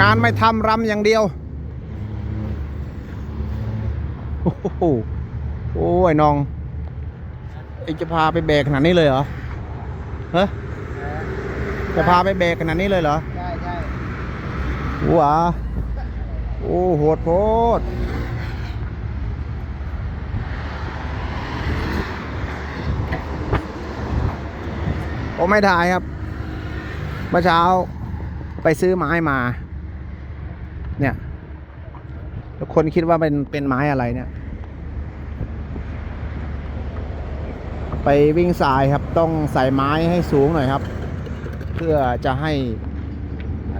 งานไม่ทำรำอย่างเดียว โอ้โหโอ้ยน้องเอ็งจะพาไปแบกขนาดนี้เลยเหรอเฮ้ยจะพาไปแบกขนาดนี้เลยเหรอใช่ใช่ว้าโอ้โหดโพดโอ้ไม่ถ่ายครับเมื่อเช้าไปซื้อไม้มา เนี่ยแล้วคนคิดว่าเป็นเป็นไม้อะไรเนี่ย ไปวิ่งสายครับต้องใส่ไม้ให้สูงหน่อยครับ เพื่อจะให้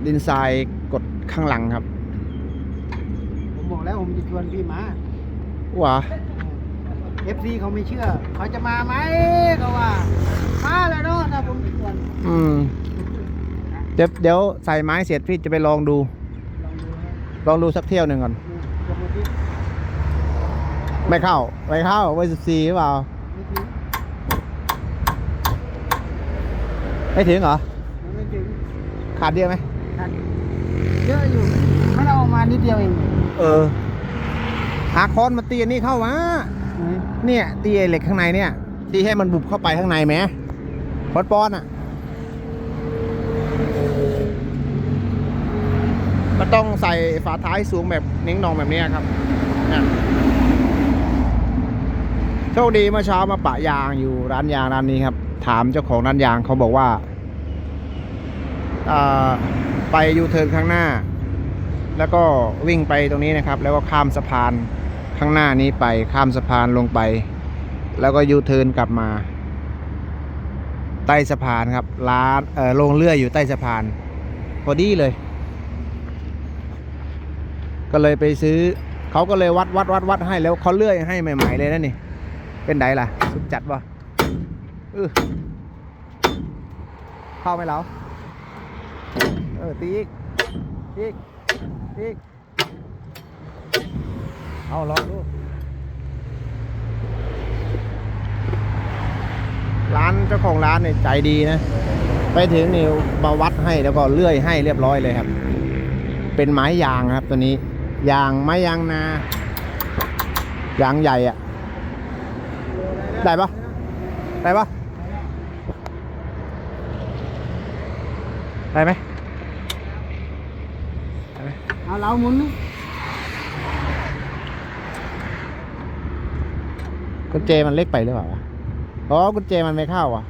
ดินทรายกดข้างหลังครับ ผมบอกแล้วผมจะชวนพี่มาว้าเอฟซีเขาไม่เชื่อ เขาจะมาไหมเขาว่า มาแล้วเนาะถ้าผมชวนอืม เดี๋ยวเดี๋ยวใส่ไม้เสร็จพี่จะไปลองดูลองดูนะ ลองดูสักเที่ยวหนึ่งก่อนดูลองดูที่ไม่เข้า ไม่เข้าเบอร์สิบสี่หรือเปล่า ไม่ถึงไม่ถึงเหรอมันไม่ถึง ขาดเดียวไหมขาดเยอะอยู่มันเอาออกมานิดเดียวเอง เออ หาค้อนมาตีอันนี้เข้ามาเนี่ยตีไอ้เหล็กข้างในเนี่ยตีให้มันบุบเข้าไปข้างในไหมปอนปอนๆอะ มันต้องใส่ฝาท้ายสูงแบบนิ้งนองแบบนี้ครับโชคดีเมื่อเช้ามาปะยางอยู่ร้านยางร้านนี้ครับ ถามเจ้าของร้านยางเขาบอกว่าอ่าไปยูเทิร์นข้างหน้า แล้วก็วิ่งไปตรงนี้นะครับ แล้วก็ข้ามสะพานข้างหน้านี้ไปข้ามสะพานลงไป แล้วก็ยูเทิร์นกลับมา ใต้สะพานครับ ร้านเออโรงเลื่อยอยู่ใต้สะพาน พอดีเลย ก็เลยไปซื้อเขาก็เลยวัดวัดวัดวัดให้แล้วเขาเลื่อยให้ใหม่ๆเลยนะนี่ เป็นไดล่ะ สุดจัดวะเออเข้าไหมเราเออตีอีกตีอีกตีอีกเอาลองดูร้านเจ้าของร้านเนี่ยใจดีนะ ไปถึงนี่มาวัดให้แล้วก็เลื่อยให้เรียบร้อยเลยครับ เป็นไม้ยางครับตัวนี้ ยางไม้ยางนายางใหญ่อะได้ปะได้ปะได้ไหมได้ไหมเอาเราหมุนนี่กุญแจมันเล็กไปหรือเปล่าวะอ๋อกุญแจมันไม่เข้าอะ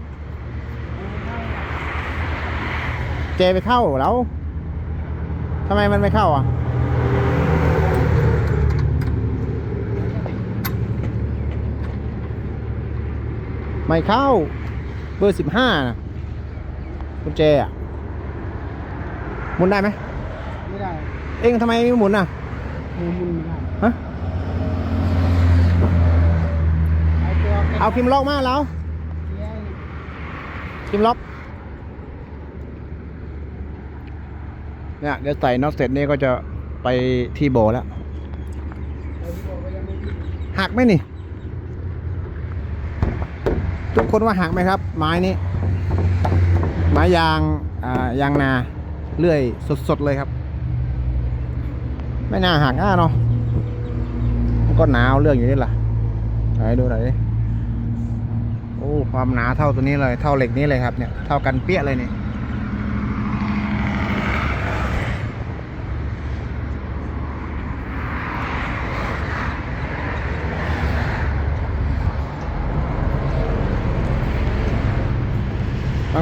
เจไปเข้าแล้วทำไมมันไม่เข้าอะ ไม่เข้า เบอร์สิบห้านะกุญแจอะหมุนได้ไหมไม่ได้เอ็งทำไมไม่หมุนอะหมุนหมุนไม่ได้ฮะเอาตัวเอาคิมล็อกมาแล้วเลี้ยงคิมล็อกเนี่ยเดี๋ยวใส่น็อตเสร็จนี่ก็จะไปที่โบแล้วเอาที่บอกว่ายังไม่ถึงหักไหมนี่ ทุก คนว่าหักไหมครับ ไม้นี้ ไม้ยางอ่ายางนาเลื่อยสดๆเลยครับ ไม่น่าหักอะเนาะมันก็หนาวเรื่องอยู่นี่แหละไหนดูหน่อยโอ้ความหนาเท่าตัวนี้เลย เท่าเหล็กนี้เลยครับเนี่ย เท่ากันเปี้ยเลยนี่ย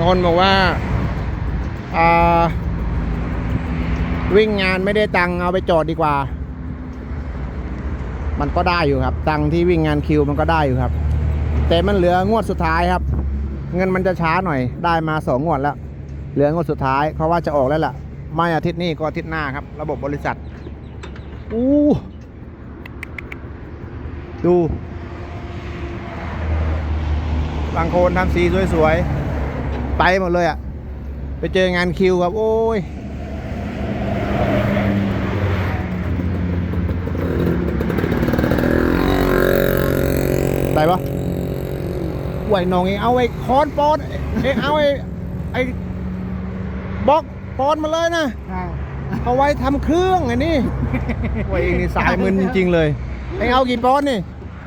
คนบอกว่าาวิ่งงานไม่ได้ตังเอาไปจอดดีกว่า มันก็ได้อยู่ครับ ตังที่วิ่งงานคิวมันก็ได้อยู่ครับ แต่มันเหลืองวดสุดท้ายครับ เงินมันจะช้าหน่อย ได้มาสองงวดแล้ว เหลืองวดสุดท้ายเขาว่าจะออกแล้วล่ะ ไม่อาทิตย์นี้ก็อาทิตย์หน้าครับ ระบบบริษัทอู้ดูบางคนทำสีสวยๆ ไปหมดเลยอะ่ะไปเจองานคิวครับ โอ้ยได้ปะไหวน้องเองเอาไอ้คอนปอนเองเอาไอ้ไอ้บล็อกปอนมาเลยนะใช่เอาไว้ทำเครื่องไงนี่ว่าเองนี่สายมึนจริงๆเลยเองเอากี่ปอนด์นี่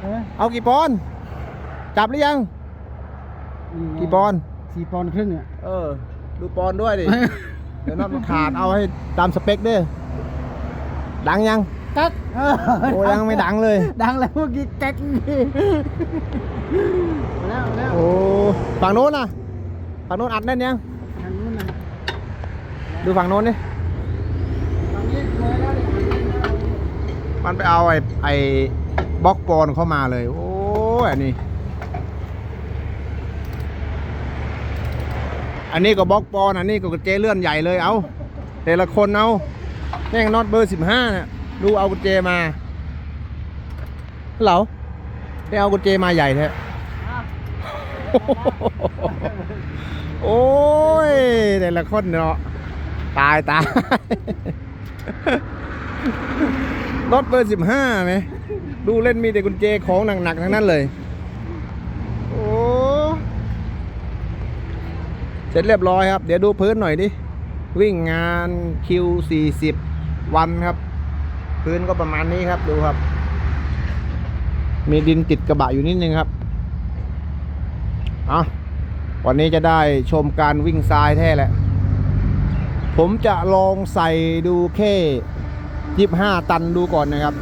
เออเอากี่ปอนด์จับหรือยัง กี่ปอนด์ สี่ปอนด์ครึ่งอะ เออ ดูปอนด์ด้วยดิ เดี๋ยวน็อตมันขาดเอาให้ตามสเปคเด้อดังยังกักเออโอ้ยังไม่ดังเลย ดังแล้วเมื่อกี้แก๊กนี่มาแล้วมาแล้วโอ้ฝั่งโน้นน่ะฝั่งโน้นอัดแน่นยังทางนู้นนะดูฝั่งโน้นดิฝั่งนี้เลยแล้วดิมันไปเอาไอ้ไอ้บล็อกปอนเข้ามาเลย โอ้ยอัน อันนี้ก็บล็อกปอนอันนี้ก็กระเจเลื่อนใหญ่เลยเอาแต่ละคนเอาแม่งน็อตเบอร์สิบห้าเนี่ยดูเอากุญแจมาเหรอได้เอากุญแจมาใหญ่แท้โอ้ยแต่ละคนเนาะตายตายรถเบอร์สิบห้าไหมดูเล่นมีแต่กุญแจของหนักๆทั้งนั้นเลย โอ้ เสร็จเรียบร้อยครับ เดี๋ยวดูพื้นหน่อยดิ วิ่งงาน Q40 วันครับ พื้นก็ประมาณนี้ครับดูครับ มีดินติดกระบะอยู่นิดนึงครับเอาวันนี้จะได้ชมการวิ่งทรายแท้แหละ ผมจะลองใส่ดูแค่ยี่ห้าตันดูก่อนนะครับ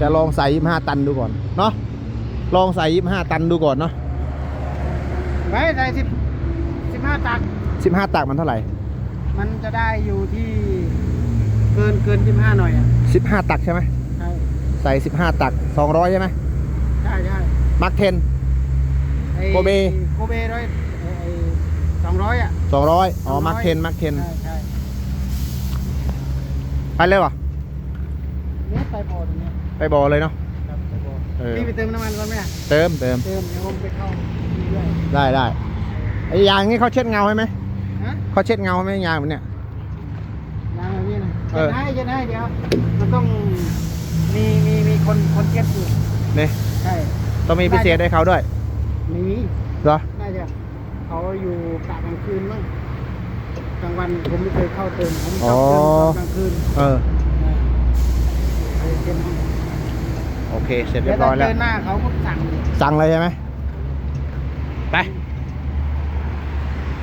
จะลองใส่ยี่ห้าตันดูก่อนเนาะลองใส่ยี่ห้าตันดูก่อนเนาะไว้ใส่สิบ สิบห้าตักสิบห้าตักมันเท่าไหร่ มันจะได้อยู่ที่เกินเกินสิบห้าหน่อยอะสิบห้าตักใช่ไหมใช่ใส่สิบห้าตักสองร้อยใช่ไหมใช่ใช่มาร์คเทน ไอ้โกเบ โกเบร้อยสองร้อยอะสองร้อยอ๋อ200มาร์คเทนมาร์คเทนใช่ใช่ไปเลยวะเนี่ยไปบ่อตรงเนี้ยไปบ่อเลยเนาะครับไปบ่อเออพี่ไปเติมน้ำมันก่อนไหมอะเติมเติมเติมเดี๋ยวผมไปเข้าเรื่อยได้ได้ ไอ้ยางนี้เขาเช็ดเงาให้ไหมๆฮะเขาเช็ดเงาให้ไหมยางมันเนี่ย ยางแบบนี้นะเอจะอ ได้จะได้เดี๋ยวมันต้องมีมีมีคนคนเก็บอยู่เนี่ยใช่ต้องมีพิเศษให้เขาด้วยไม่มีเหรอน่าจะเขาอยู่กะกลางคืนมั้งกลางวันผมไม่เคยเข้าเติมผมชอบเติมตอนกลางคืนเออเออเก็บให้โอเค เสร็จเดี๋เรียยวบร้อยถ้าแล้วเจอหน้าเขาก็สั่งเลยสั่งเลยใช่ไหมไป